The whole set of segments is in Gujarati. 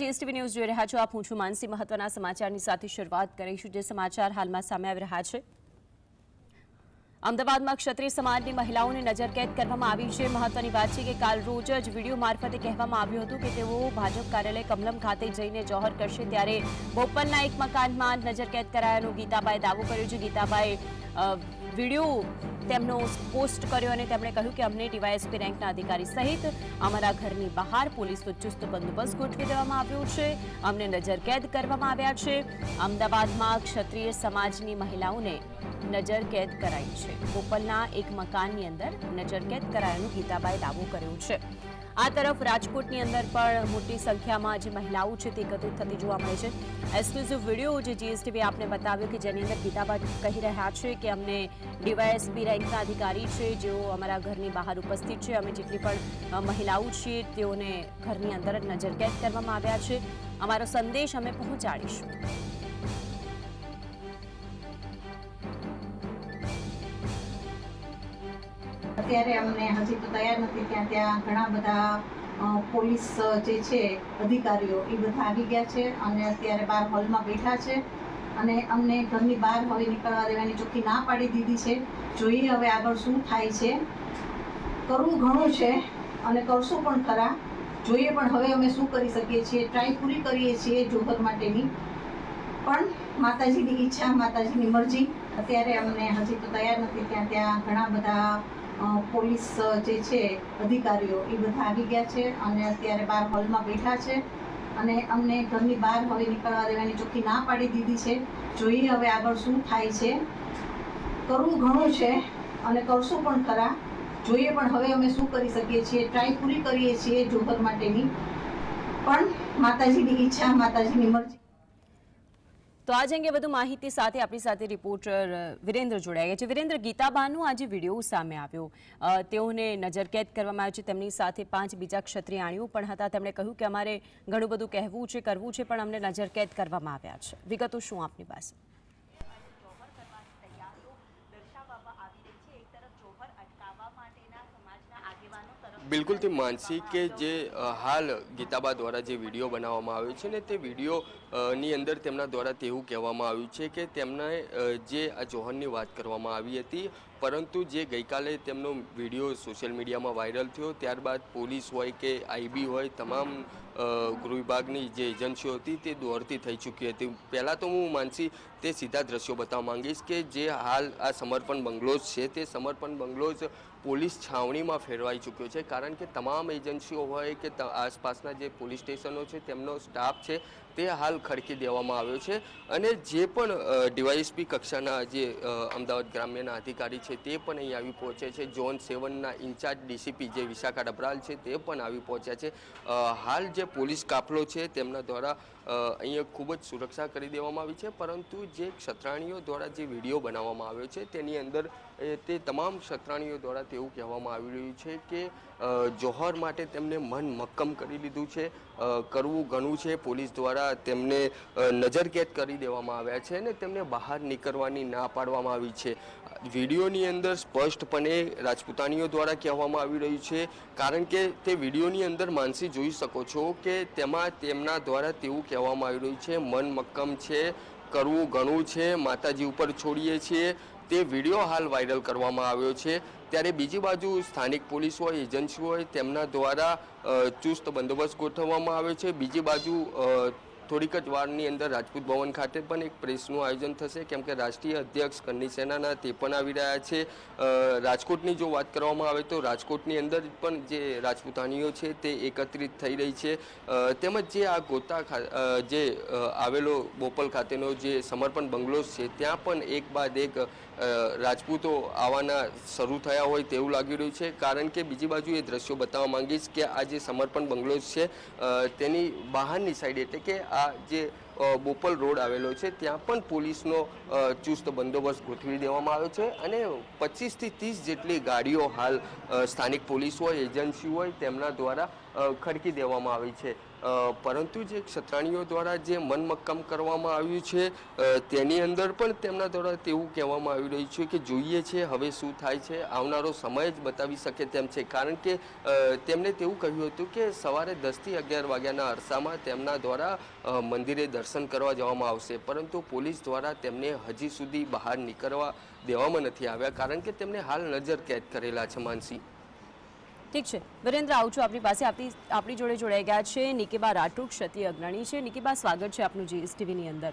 જીએસટીવી ન્યૂઝ જોઈ રહ્યા છો. આપ હું છું માનસી. મહત્વના સમાચારની સાથે શરૂઆત કરીશું, જે સમાચાર હાલમાં સામે આવી રહ્યા છે. અમદાવાદમાં ક્ષત્રિય સમાજની મહિલાઓને નજરકેદ કરવામાં આવી છે. મહત્વની વાત છે કે કાલ રોજ જ વીડિયો મારફતે કહેવામાં આવ્યું હતું કે તેઓ ભાજપ કાર્યાલય કમલમ ખાતે જઈને જોહર કરશે. ત્યારે બોપલના એક મકાનમાં નજરકેદ કરાયાનો ગીતાબાએ દાવો કર્યો છે. ગીતાબાએ વીડિયો તેમનો પોસ્ટ કર્યો અને તેમણે કહ્યું કે અમને ડીવાયએસપી રેન્કના અધિકારી સહિત અમારા ઘરની બહાર પોલીસનો ચુસ્ત બંદોબસ્ત ગોઠવી દેવામાં આવ્યો છે. અમને નજરકેદ કરવામાં આવ્યા છે. અમદાવાદમાં ક્ષત્રિય સમાજની મહિલાઓને નજરકેદ કરાઈ છે. બોપલના એક મકાનની અંદર નજરકેદ કરાયાનું ગીતાબાઈ દાવો કર્યો છે. આ તરફ રાજકોટની અંદર પણ મોટી સંખ્યામાં જે મહિલાઓ છે તે એકત્રિત થતી જોવા મળે છે. એક્સક્લુઝિવ વીડિયો જે જીએસટીવી આપને બતાવ્યો કે જેની અંદર ગીતાબા કહી રહ્યા છે કે અમને ડીવાયએસપી રેન્કના અધિકારી છે, જેઓ અમારા ઘરની બહાર ઉપસ્થિત છે. અમે જેટલી પણ મહિલાઓ છીએ તેઓને ઘરની અંદર જ નજરકેદ કરવામાં આવ્યા છે. અમારો સંદેશ અમે પહોંચાડીશું. અત્યારે અમને હજી તો તૈયાર નથી ત્યાં ત્યાં ઘણા બધા પોલીસ જે છે, અધિકારીઓ એ બધા આવી ગયા છે અને અત્યારે બહાર હોલમાં બેઠા છે. અને અમને ઘરની બહાર હવે નીકળવા દેવાની ચોખ્ખી ના પાડી દીધી છે. જોઈએ હવે આગળ શું થાય છે. કરવું ઘણું છે અને કરશું પણ ખરા. જોઈએ પણ હવે અમે શું કરી શકીએ છીએ. ટ્રાય પૂરી કરીએ છીએ જોહર માટેની. પણ માતાજીની ઈચ્છા, માતાજીની મરજી. અત્યારે અમને હજી તો તૈયાર નથી ત્યાં ત્યાં ઘણા બધા પોલીસ જે છે, અધિકારીઓ, એ બધા આવી ગયા છે અને અત્યારે બહાર હોલમાં બેઠા છે અને અમને ઘરની બહાર હવે નીકળવા દેવાની ચોખ્ખી ના પાડી દીધી છે. જોઈએ હવે આગળ શું થાય છે. કરવું ઘણું છે અને કરશું પણ ખરા. જોઈએ પણ હવે અમે શું કરી શકીએ છીએ. ટ્રાય પૂરી કરીએ છીએ જોગર માટેની. પણ માતાજીની ઈચ્છા, માતાજીની મરજી. તો આજ અંગે વધુ માહિતી સાથે આપણી સાથે રિપોર્ટર વિરેન્દ્ર જોડાયા ગયા છે. વિરેન્દ્ર ગીતાબાનું આજે વીડિયો સામે આવ્યો. તેઓને તેઓને નજરકેદ કરવામાં આવ્યો છે. તેમની સાથે પાંચ બીજા ક્ષત્રિયાણીઓ પણ હતા. તેમણે કહ્યું કે અમારે ઘણું બધું કહેવું છે, કરવું છે, પણ અમને નજરકેદ કરવામાં આવ્યા છે. વિગતો શું આપની પાસે જોહર કરવાની તૈયારીઓ દર્શાવવામાં આવી રહી છે એક તરફ જોહર અટકાવવા માટેના સમાજના આગેવાનો તે માનસી કે જે હાલ ગીતાબા દ્વારા જે વીડિયો બનાવવામાં આવ્યો છે ને તે વિડીયોની અંદર તેમના દ્વારા તેવું કહેવામાં આવ્યું છે કે તેમને જે આ જોહરની વાત કરવામાં આવી હતી, પરંતુ જે ગઈકાલે તેમનો વીડિયો સોશિયલ મીડિયામાં વાયરલ થયો, ત્યારબાદ પોલીસ હોય કે આઈબી હોય, તમામ ગૃહ વિભાગની જે એજન્સીઓ હતી તે દોડતી થઈ ચૂકી હતી. પહેલાં તો હું માનસી તે સીધા દ્રશ્યો બતાવવા માંગીશ કે જે હાલ આ સમર્પણ બંગલોઝ છે, તે સમર્પણ બંગલોઝ પોલીસ છાવણીમાં ફેરવાઈ ચૂક્યો છે. કારણ કે તમામ એજન્સીઓ હોય કે આસપાસના જે પોલીસ સ્ટેશનો છે, તેમનો સ્ટાફ છે તે હાલ ખડકી દેવામાં આવ્યો છે અને જે પણ ડીવાયએસપી કક્ષાના જે અમદાવાદ ગ્રામ્યના અધિકારી છે તે પણ અહીં આવી પહોંચે છે. ઝોન સેવનના ઇન્ચાર્જ ડીસીપી જે વિશાખા ડબરાલ છે તે પણ આવી પહોંચ્યા છે. હાલ જે પોલીસ કાફલો છે તેમના દ્વારા અહીંયા ખૂબ જ સુરક્ષા કરી દેવામાં આવી છે. પરંતુ જે ક્ષત્રાણીઓ દ્વારા જે વીડિયો બનાવવામાં આવ્યો છે તેની અંદર તે તમામ ક્ષત્રાણીઓ દ્વારા તેવું કહેવામાં આવી રહ્યું છે કે જોહર માટે તેમને મન મક્કમ કરી લીધું છે. કરવું ઘણું છે. પોલીસ દ્વારા તેમને નજરકેદ કરી દેવામાં આવ્યા છે અને તેમને બહાર નીકળવાની ના પાડવામાં આવી છે. વિડીયોની અંદર સ્પષ્ટપણે રાજપૂતાણીઓ દ્વારા કહેવામાં આવી રહ્યું છે. કારણ કે તે વિડીયોની અંદર માનસી જોઈ શકો છો કે તેમાં તેમના દ્વારા તેવું કહેવામાં આવી રહ્યું છે. મન મક્કમ છે, કરવું ઘણું છે, માતાજી ઉપર છોડીએ છીએ. તે વીડિયો હાલ વાયરલ કરવામાં આવ્યો છે. ત્યારે બીજી બાજુ સ્થાનિક પોલીસ હોય એજન્સી હોય, તેમના દ્વારા ચુસ્ત બંદોબસ્ત ગોઠવવામાં આવે છે. બીજી બાજુ થોડીક જ વારની અંદર રાજપૂત ભવન ખાતે પણ એક પ્રેસનું આયોજન થશે. કેમ કે રાષ્ટ્રીય અધ્યક્ષ કન્ની સેનાના તે પણ આવી રહ્યા છે. રાજકોટની જો વાત કરવામાં આવે તો રાજકોટની અંદર પણ જે રાજપૂતાણીઓ છે તે એકત્રિત થઈ રહી છે. તેમજ જે આ ગોતા જે આવેલો બોપલ ખાતેનો જે સમર્પણ બંગલોઝ છે, ત્યાં પણ એક બાદ એક રાજપૂતો આવવાના શરૂ થયા હોય તેવું લાગી રહ્યું છે. કારણ કે બીજી બાજુ એ દ્રશ્યો બતાવવા માંગીશ કે આ જે સમર્પણ બંગલોઝ છે તેની બહારની સાઈડ એટલે કે આ જે બોપલ રોડ આવેલો છે, ત્યાં પણ પોલીસનો ચુસ્ત બંદોબસ્ત ગોઠવી દેવામાં આવ્યો છે અને પચીસથી ત્રીસ જેટલી ગાડીઓ હાલ સ્થાનિક પોલીસ હોય, એજન્સી હોય તેમના દ્વારા ખડકી દેવામાં આવી છે. પરંતુ જે ક્ષત્રાણીઓ દ્વારા જે મનમક્કમ કરવામાં આવ્યું છે તેની અંદર પણ તેમના દ્વારા તેવું કહેવામાં આવી રહ્યું છે કે જોઈએ છે હવે શું થાય છે, આવનારો સમય જ બતાવી શકે તેમ છે. કારણ કે તેમણે તેવું કહ્યું હતું કે સવારે દસથી અગિયાર વાગ્યાના અરસામાં તેમના દ્વારા મંદિરે દર્શન કરવા જવામાં આવશે. પરંતુ પોલીસ દ્વારા તેમને હજી સુધી બહાર નીકળવા દેવામાં નથી આવ્યા, કારણ કે તેમને હાલ નજર કેદ કરેલા છે માનસી. ઠીક છે. વિરેન્દ્ર, આવું છું. આપણી પાસે આપણી આપણી જોડે જોડાઈ ગયા છે નિકિબા રાઠોડ, ક્ષત્રિય અગ્રણી છે. નિકિબા, સ્વાગત છે આપનું જીએસટીવીની અંદર.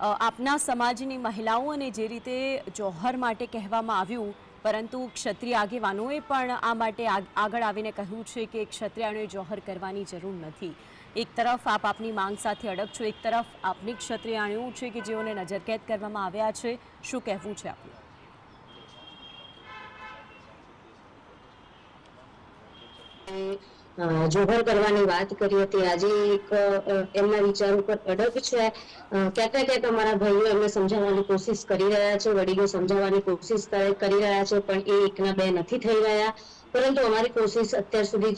આપના સમાજની મહિલાઓ અને જે રીતે જોહર માટે કહેવામાં આવ્યું, પરંતુ ક્ષત્રિય આગેવાનોએ પણ આ માટે આગળ આવીને કહ્યું છે કે ક્ષત્રિયાણીઓએ જોહર કરવાની જરૂર નથી. એક તરફ આપ આપની માંગ સાથે અડગ છો, એક તરફ આપની ક્ષત્રિયાણીઓ છે કે જેઓને નજરકેદ કરવામાં આવ્યા છે. શું કહેવું છે આપનું? અ, કરવાની વાત કરી હતી. આજે એક એમના વિચાર ઉપર અડગ છે. ક્યાંક ક્યાંક અમારા ભાઈઓ એમને સમજાવવાની કોશિશ કરી રહ્યા છે વડીલો સમજાવવાની કોશિશ કરે- રહ્યા છે પણ એ એકના બે નથી થઈ રહ્યા. પરંતુ અમારી કોશિશ અત્યાર સુધી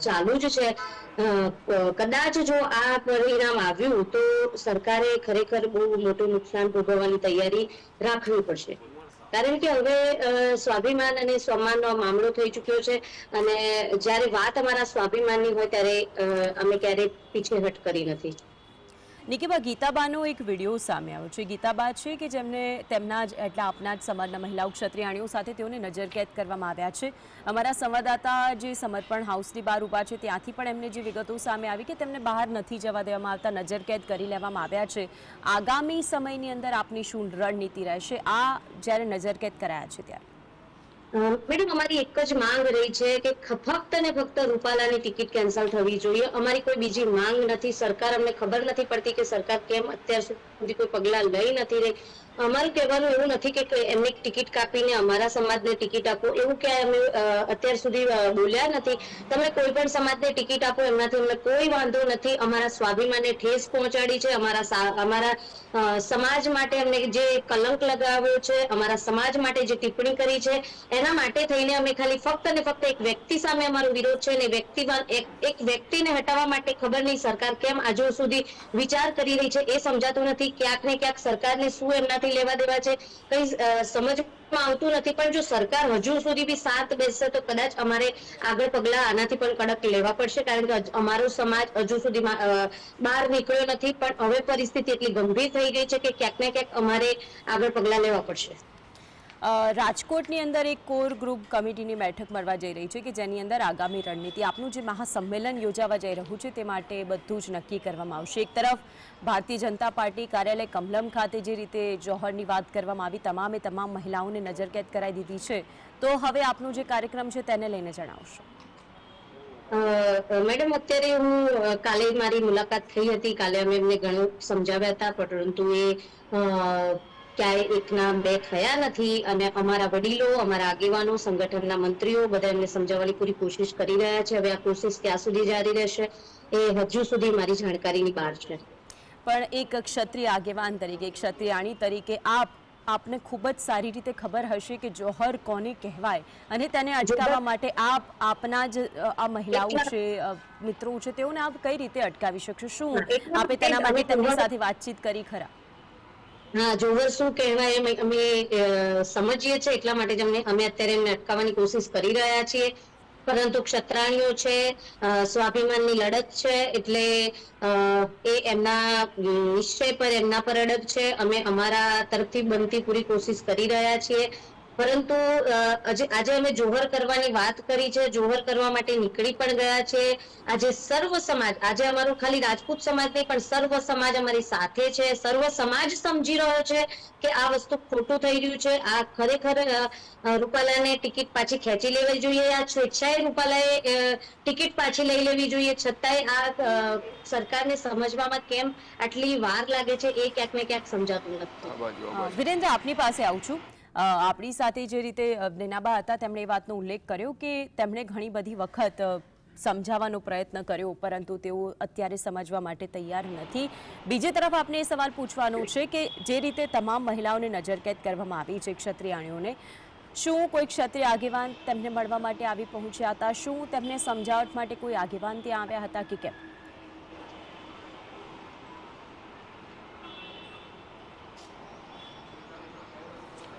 ચાલુ જ છે. કદાચ જો આ પરિણામ આવ્યું તો સરકારે ખરેખર બહુ મોટું નુકસાન ભોગવવાની તૈયારી રાખવી પડશે. કારણ કે હવે સ્વાભિમાન અને સન્માનનો મામલો થઈ ચૂક્યો છે અને જ્યારે વાત અમારા સ્વાભિમાનની હોય ત્યારે અમે ક્યારેય પીછેહટ કરી નથી. નિકિબા, ગીતાબાનો એક વીડિયો સામે આવ્યો છે. ગીતાબા છે કે જેમને તેમના જ, એટલે આપના જ સમાજના મહિલા ક્ષત્રિયાણીઓ સાથે તેઓને નજરકેદ કરવામાં આવ્યા છે. અમારા સંવાદદાતા જે સમર્પણ હાઉસની બહાર ઊભા છે, ત્યાંથી પણ એમને જે વિગતો સામે આવી કે તેમને બહાર નથી જવા દેવામાં આવતા નજરકેદ કરી લેવામાં આવ્યા છે. આગામી સમયની અંદર આપની શું રણનીતિ રહેશે? આ જ્યારે નજરકેદ કરાયા છે ત્યારે. મેડમ, અમારી એક જ માંગ રહી છે કે ફક્ત ને ફક્ત રૂપાલાની ટિકિટ કેન્સલ થવી જોઈએ. અમારી કોઈ બીજી માંગ નથી. સરકાર અમને ખબર નથી પડતી કે સરકાર કેમ અત્યાર સુધી કોઈ પગલાં લઈ નથી રહી. અમારું કહેવાનું એવું નથી કે એમની એમને ટિકિટ કાપીને અમારા સમાજને ટિકિટ આપો. એવું ક્યાંય અમે અત્યાર સુધી બોલ્યા નથી. તમે કોઈ પણ સમાજને ટિકિટ આપો, એમનાથી અમને કોઈ વાંધો નથી. અમારા સ્વાભિમાનને ઠેસ પહોંચાડી છે. અમારા અમારા સમાજ માટે અમને જે કલંક લગાવ્યો છે, અમારા સમાજ માટે જે ટિપ્પણી કરી છે, એના માટે થઈને અમે ખાલી ફક્ત ને ફક્ત એક વ્યક્તિ સામે અમારો વિરોધ છે અને વ્યક્તિ એક વ્યક્તિને હટાવવા માટે ખબર નહીં સરકાર કેમ આજુ સુધી વિચાર કરી રહી છે એ સમજાતું નથી. ક્યાંક ને ક્યાંક સરકારને શું એમનાથી લેવા દેવા છે. કઈ સમજમાં આવતું નથી, પણ જો સરકાર હજુ સુધી બી સાથ બેસશે તો કદાચ અમારે આગળ પગલા આનાથી પણ કડક લેવા પડશે, કારણ કે અમારો સમાજ હજુ સુધી બહાર નીકળ્યો નથી, પણ હવે પરિસ્થિતિ એટલી ગંભીર થઈ ગઈ છે કે ક્યાંક ને ક્યાંક અમારે આગળ પગલા લેવા પડશે. રાજકોટની અંદર એક કોર ગ્રુપ કમિટીની બેઠક મળવા જઈ રહી છે કે જેની અંદર આગામી રણનીતિ આપનું જે મહાસંમેલન યોજાવા જઈ રહ્યું છે તે માટે બધું જ નક્કી કરવામાં આવશે. એક તરફ ભારતીય જનતા પાર્ટી કાર્યાલય કમલમ ખાતે જે રીતે જોહરની વાત કરવામાં આવી, તમામે તમામ મહિલાઓને નજરકેદ કરાવી દીધી છે. તો હવે આપનું જે કાર્યક્રમ છે તેને લઈને જણાવશો. મેડમ, અત્યારે હું કાલે મારી મુલાકાત થઈ હતી. કાલે અમે એમને ઘણું સમજાવ્યા હતા, પરંતુ એ ક્યાંય એકના બે થયા નથી અને અમારા વડીલો અમારા આગેવાનો સંગઠનના મંત્રીઓ બધા એમને સમજાવવાની પૂરી કોશિશ કરી રહ્યા છે. હવે આ કોશિશ ક્યાં સુધી જારી રહેશે. એ હજુ સુધી મારી જાણકારીની બહાર છે. પણ એક ક્ષત્રિય આગેવાન તરીકે ક્ષત્રિયાણી તરીકે આપ આપને ખૂબ જ સારી રીતે ખબર હશે કે જોહર કોને કહેવાય અને તેને અટકાવવા માટે આપ આપના જ આ મહિલાઓ છે મિત્રો છે તેઓને આપ કઈ રીતે અટકાવી શકશો? શું આપે તેના માટે તેમની સાથે વાતચીત કરી ખરા? હા જોહર શું કહેવાય એમ અમે સમજીએ છીએ એટલા માટે જ અમે અત્યારે એમને અટકાવવાની કોશિશ કરી રહ્યા છીએ. પરંતુ ક્ષત્રાણીઓ છે સ્વાભિમાનની લડત છે, એટલે એ એમના નિશ્ચય પર, એમના પર અડગ છે. અમે અમારા તરફથી બનતી પૂરી કોશિશ કરી રહ્યા છીએ. પરંતુ આજે આજે અમે જોહર કરવાની વાત કરી છે. જોહર કરવા માટે નીકળી પણ ગયા છે. આજે સર્વ સમાજ આજે અમારું ખાલી રાજપૂત સમાજ નહીં પણ સર્વ સમાજ અમારી સાથે છે. સર્વ સમાજ સમજી રહ્યો છે કે આ વસ્તુ ખોટું થઈ રહ્યું છે. આ ખરેખર રૂપાલાને ટિકિટ પાછી ખેંચી લેવી જોઈએ. આ સ્વેચ્છાએ રૂપાલાએ ટિકિટ પાછી લઈ લેવી જોઈએ. છતાંય આ સરકારને સમજવામાં કેમ આટલી વાર લાગે છે એ ક્યાંક ને ક્યાંક સમજાતું નથી. વિરેન્દ્ર આપની પાસે આવું છું. આપણી સાથે જે રીતે નેનાબા હતા, તેમણે એ વાતનો ઉલ્લેખ કર્યો કે તેમણે ઘણી બધી વખત સમજાવવાનો પ્રયત્ન કર્યો, પરંતુ તેઓ અત્યારે સમજવા માટે તૈયાર નથી. બીજી તરફ આપને એ સવાલ પૂછવાનો છે કે જે રીતે તમામ મહિલાઓને નજરકેદ કરવામાં આવી છે ક્ષત્રિયાણીઓને, શું કોઈ ક્ષત્રિય આગેવાન તેમને મળવા માટે આવી પહોંચ્યા હતા? શું તેમને સમજાવટ માટે કોઈ આગેવાન ત્યાં આવ્યા હતા કે કેમ?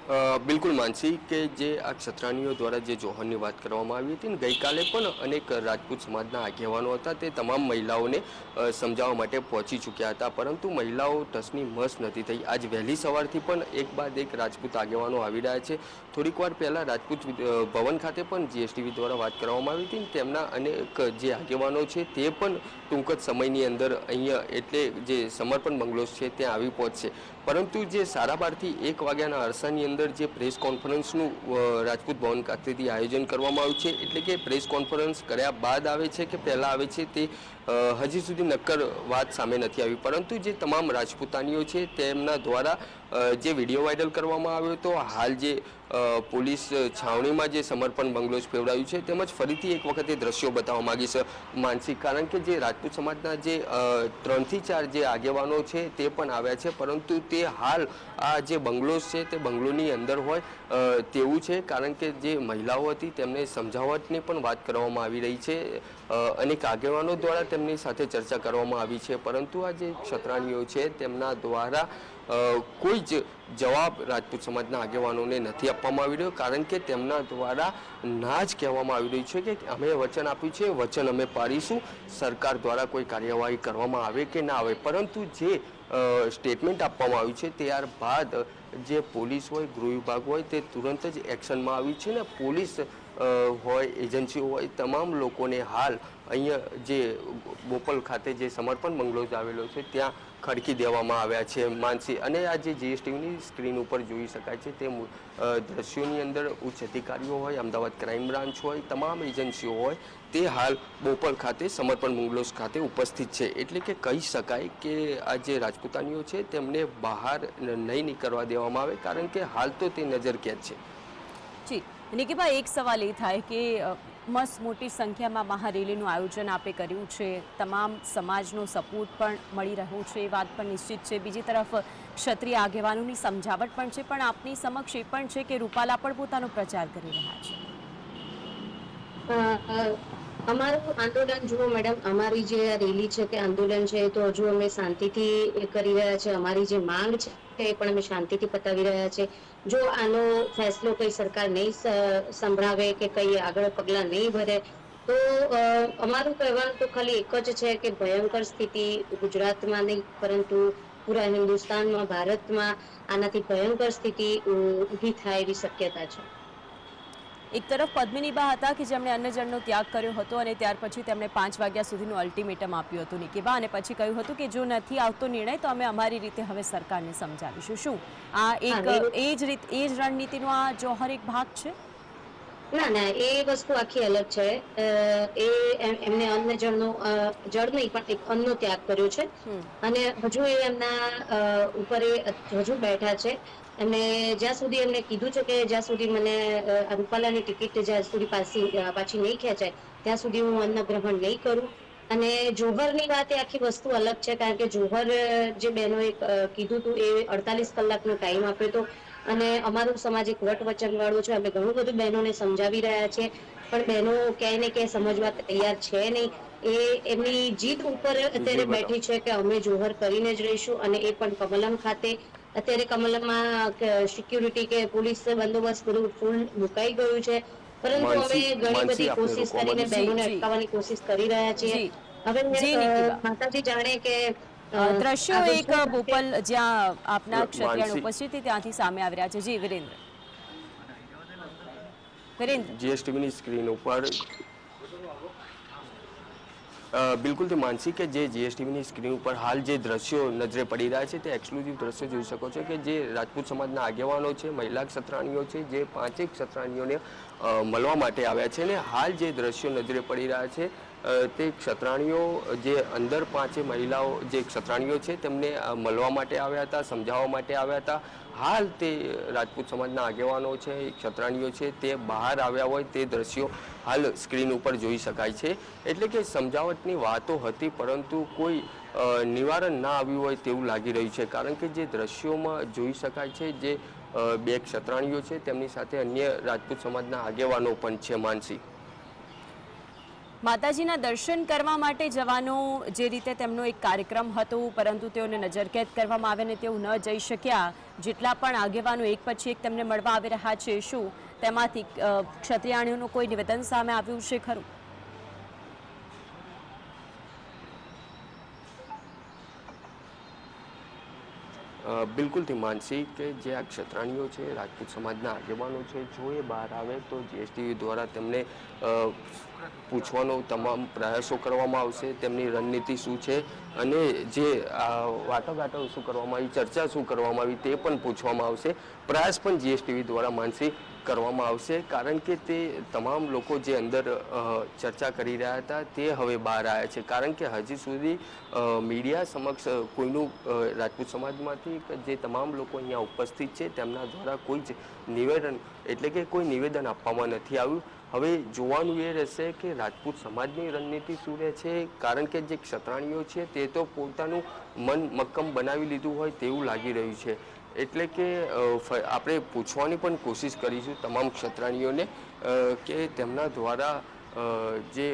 બિલકુલ માનસી કે જે આ ક્ષત્રાણીઓ દ્વારા જે જોહરની વાત કરવામાં આવી હતી ને ગઈકાલે પણ અનેક રાજપૂત સમાજના આગેવાનો હતા તે તમામ મહિલાઓને સમજાવવા માટે પહોંચી ચૂક્યા હતા. પરંતુ મહિલાઓ ટસની મસ નથી થઈ. આજ વહેલી સવારથી પણ એક બાદ એક રાજપૂત આગેવાનો આવી રહ્યા છે. થોડીક વાર પહેલાં રાજપૂત ભવન ખાતે પણ જીએસટીવી દ્વારા વાત કરવામાં આવી હતી તેમના અનેક જે આગેવાનો છે તે પણ ટૂંક જ સમયની અંદર અહીંયા એટલે જે સમર્પણ બંગલોસ છે ત્યાં આવી પહોંચશે. પરંતુ જે સાડા બારથી એક વાગ્યાના અરસાની અંદર જે પ્રેસ કોન્ફરન્સનું રાજપૂત ભવન ખાતેથી આયોજન કરવામાં આવ્યું છે, એટલે કે પ્રેસ કોન્ફરન્સ કર્યા બાદ આવે છે કે પહેલાં આવે છે તે હજી સુધી નક્કર વાત સામે નથી આવી. પરંતુ જે તમામ રાજપૂતાનીઓ છે તેમના દ્વારા જે વીડિયો વાયરલ કરવામાં આવ્યો હતો, હાલ જે પોલીસ છાવણીમાં જે સમર્પણ બંગલોઝ ફેવડાયું છે, તેમજ ફરીથી એક વખત એ દ્રશ્યો બતાવવા માંગીશ માનસિક. કારણ કે જે રાજપૂત સમાજના જે ત્રણથી ચાર જે આગેવાનો છે તે પણ આવ્યા છે, પરંતુ તે હાલ આ જે બંગલોઝ છે તે બંગલોની અંદર હોય તેવું છે. કારણ કે જે મહિલાઓ હતી તેમને સમજાવટની પણ વાત કરવામાં આવી રહી છે અનેક આગેવાનો દ્વારા તેમની સાથે ચર્ચા કરવામાં આવી છે. પરંતુ આ જે ક્ષત્રાણીઓ છે તેમના દ્વારા કોઈ જ જવાબ રાજપૂત સમાજના આગેવાનોને નથી આપવામાં આવી રહ્યો, કારણ કે તેમના દ્વારા ના જ કહેવામાં આવી રહ્યું છે કે અમે વચન આપ્યું છે, વચન અમે પાડીશું, સરકાર દ્વારા કોઈ કાર્યવાહી કરવામાં આવે કે ના આવે. પરંતુ જે સ્ટેટમેન્ટ આપવામાં આવ્યું છે, ત્યારબાદ જે પોલીસ હોય, ગૃહ વિભાગ હોય, તે તુરંત જ એક્શનમાં આવ્યું છે ને પોલીસ હોય, એજન્સીઓ હોય, તમામ લોકોને હાલ અહીંયા જે બોપલ ખાતે જે સમર્પણ બંગલોઝ આવેલો છે, ત્યાં ખડકી દેવામાં આવ્યા છે માનસી. અને આ જે જીએસટીવીની સ્ક્રીન ઉપર જોઈ શકાય છે તે દ્રશ્યોની અંદર ઉચ્ચ અધિકારીઓ હોય, અમદાવાદ ક્રાઇમ બ્રાન્ચ હોય, તમામ એજન્સીઓ હોય, તે હાલ બોપલ ખાતે, સમર્પણ બંગલોઝ ખાતે ઉપસ્થિત છે. એટલે કે કહી શકાય કે આ જે રાજપૂતાનીઓ છે, તેમને બહાર નહીં નીકળવા દેવામાં આવે, કારણ કે હાલ તો તે નજર કેદ છે. જી. નિકીભાઈ એક સવાલ એ થાય કે મસ્ત મોટી સંખ્યામાં મહારેલીનું આયોજન આપે કર્યું છે. તમામ સમાજનો સપોર્ટ પણ મળી રહ્યો છે. એ વાત પણ નિશ્ચિત છે. બીજી તરફ, ક્ષત્રિય આગેવાનોની સમજાવટ પણ છે, પણ આપની સમક્ષ એ પણ છે કે રૂપાલા પણ પોતાનો પ્રચાર કરી રહ્યા છે. અમારું આંદોલન, જુઓ મેડમ, અમારી જે રેલી છે કે આંદોલન છે તો હજુ અમે શાંતિથી કરી રહ્યા છે. અમારી જે માંગ છે એ પણ અમે શાંતિથી પતાવી રહ્યા છે. જો આનો ફેસલો કઈ સરકાર નહીં સંભળાવે કે કઈ આગળ પગલાં નહીં ભરે, તો અમારું કહેવાનું તો ખાલી એક જ છે કે ભયંકર સ્થિતિ ગુજરાતમાં નહીં, પરંતુ પૂરા હિન્દુસ્તાનમાં, ભારતમાં આનાથી ભયંકર સ્થિતિ ઊભી થાય એવી શક્યતા છે. એક તરફ પદ્મિનીબા હતા કે જેમણે અન્નજળનો ત્યાગ કર્યો હતો અને ત્યાર પછી તેમણે પાંચ વાગ્યા સુધીનું અલ્ટિમેટમ આપ્યું હતું નિકીબા અને પછી કહ્યું હતું કે જો નથી આવતો નિર્ણય તો અમે અમારી રીતે હવે સરકારને સમજાવીશું. શું? આ એક એ જ રીત એ જ રણનીતિનો આ જોહર એક ભાગ છે? ના ના એ વસ્તુ આખી અલગ છે. એ એમ- એમને અન્ન જળનો જળ નહીં પણ એક અન્નનો ત્યાગ કર્યો છે. અને હજુ એ એમના ઉપર હજુ બેઠા છે. એમને જ્યાં સુધી એમને કીધું છે કે જ્યાં સુધી મને રૂપાલાની ટિકિટ જ્યાં સુધી પાછી પાછી નહીં ખેંચાય ત્યાં સુધી હું અન્ન ગ્રહણ નહીં કરું. અને જોહરની વાત એ આખી વસ્તુ અલગ છે કારણ કે જોહર જે બહેનોએ કીધું હતું એ અડતાલીસ કલાકનો ટાઈમ આપ્યો હતો. અને અમારું સમાજ એક વટ વચન વાળું છે. અમે ઘણું બધું બહેનોને સમજાવી રહ્યા છીએ પણ બહેનો ક્યાંય ને ક્યાંય સમજવા તૈયાર છે નહીં. એ એમની જીત ઉપર અત્યારે બેઠી છે કે અમે જોહર કરીને જ રહીશું અને એ પણ કમલમ ખાતે અત્યારે કમલમમાં સિક્યુરિટી કે પોલીસ બંદોબસ્ત બધું ફૂલ મુકાઈ ગયું છે. પરંતુ અમે ઘણી બધી કોશિશ કરીને બહેનોને. અટકાવવાની કોશિશ કરી રહ્યા છીએ હવે. માતાજી જાણે કે દ્રશ્યો એક બોપલ જ્યાં આપના અ, ઉપસ્થિત ત્યાંથી સામે આવી રહ્યા છે. જી વિરેન્દ્ર. વિરેન્દ્ર. જીએસટીવીની સ્ક્રીન ઉપર બિલકુલ, તે માનસી કે જે જીએસટીવીની સ્ક્રીન ઉપર હાલ જે દ્રશ્યો નજરે પડી રહ્યા છે, તે એક્સક્લુઝિવ દ્રશ્યો જોઈ શકો છો કે જે રાજપૂત સમાજના આગેવાનો છે, મહિલા ક્ષત્રાણીઓ છે, જે પાંચેક ક્ષત્રાણીઓને મળવા માટે આવ્યા છે અને હાલ જે દ્રશ્યો નજરે પડી રહ્યા છે તે ક્ષત્રાણીઓ જે અંદર પાંચે મહિલાઓ, જે ક્ષત્રાણીઓ છે, તેમને મળવા માટે આવ્યા હતા, સમજાવવા માટે આવ્યા હતા. હાલ તે રાજપૂત સમાજના આગેવાનો છે ક્ષત્રાણીઓ છે, તે બહાર આવ્યા હોય તે દ્રશ્યો હાલ સ્ક્રીન ઉપર જોઈ શકાય છે. એટલે કે સમજાવટની વાતો હતી, પરંતુ કોઈ નિવારણ ના આવ્યું હોય તેવું લાગી રહ્યું છે. કારણ કે જે દ્રશ્યોમાં જોઈ શકાય છે, જે બે ક્ષત્રાણીઓ છે, તેમની સાથે અન્ય રાજપૂત સમાજના આગેવાનો પણ છે, માનસી. માતાજીના દર્શન કરવા માટે જવાનો જે રીતે તેમનો એક કાર્યક્રમ હતો, પરંતુ તેઓને નજરકેદ કરવામાં આવે ને તેઓ ન જઈ શક્યા. જેટલા પણ આગેવાનો એક પછી એક તેમને મળવા આવી રહ્યા છે, શું તેમાંથી ક્ષત્રિયાણીઓનું કોઈ નિવેદન સામે આવ્યું છે ખરું? બિલકુલ બિલકુલથી માનસી કે જે આ ક્ષત્રાણીઓ છે, રાજપૂત સમાજના આગેવાનો છે, જો એ બહાર આવે તો જીએસટી દ્વારા તેમને પૂછવાનો તમામ પ્રયાસો કરવામાં આવશે, તેમની રણનીતિ શું છે અને જે વાટાઘાટો શું કરવામાં આવી, ચર્ચા શું કરવામાં આવી તે પણ પૂછવામાં આવશે. પ્રયાસ પણ જીએસટીવી દ્વારા માનસી કરવામાં આવશે, કારણ કે તે તમામ લોકો જે અંદર ચર્ચા કરી રહ્યા હતા તે હવે બહાર આવ્યા છે. કારણ કે હજી સુધી મીડિયા સમક્ષ કોઈનું રાજપૂત સમાજમાંથી જે તમામ લોકો અહીંયા ઉપસ્થિત છે તેમના દ્વારા કોઈ જ નિવેદન, એટલે કે કોઈ નિવેદન આપવામાં નથી આવ્યું. હવે જોવાનું એ રહેશે કે રાજપૂત સમાજની રણનીતિ શું રહે છે? કારણ કે જે ક્ષત્રાણીઓ છે, તે તો પોતાનું મન મક્કમ બનાવી લીધું હોય તેવું લાગી રહ્યું છે. એટલે કે આપણે પૂછવાની પણ કોશિશ કરીશું તમામ ક્ષત્રાણીઓને કે તેમના દ્વારા જે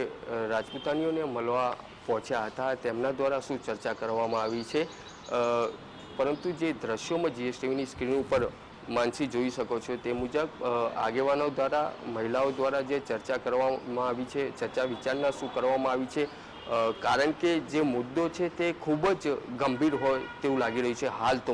રાજપૂતાનીઓને મળવા પહોંચ્યા હતા, તેમના દ્વારા શું ચર્ચા કરવામાં આવી છે? પરંતુ જે દ્રશ્યોમાં જીએસટીવીની સ્ક્રીન ઉપર માનસી જોઈ શકો છો. તે મુજબ આગેવાનો દ્વારા, મહિલાઓ દ્વારા જે ચર્ચા કરવામાં આવી છે, ચર્ચા વિચારણા શું કરવામાં આવી છે કારણ કે જે મુદ્દો છે તે ખૂબ જ ગંભીર હોય તેવું લાગી રહ્યું છે. હાલ તો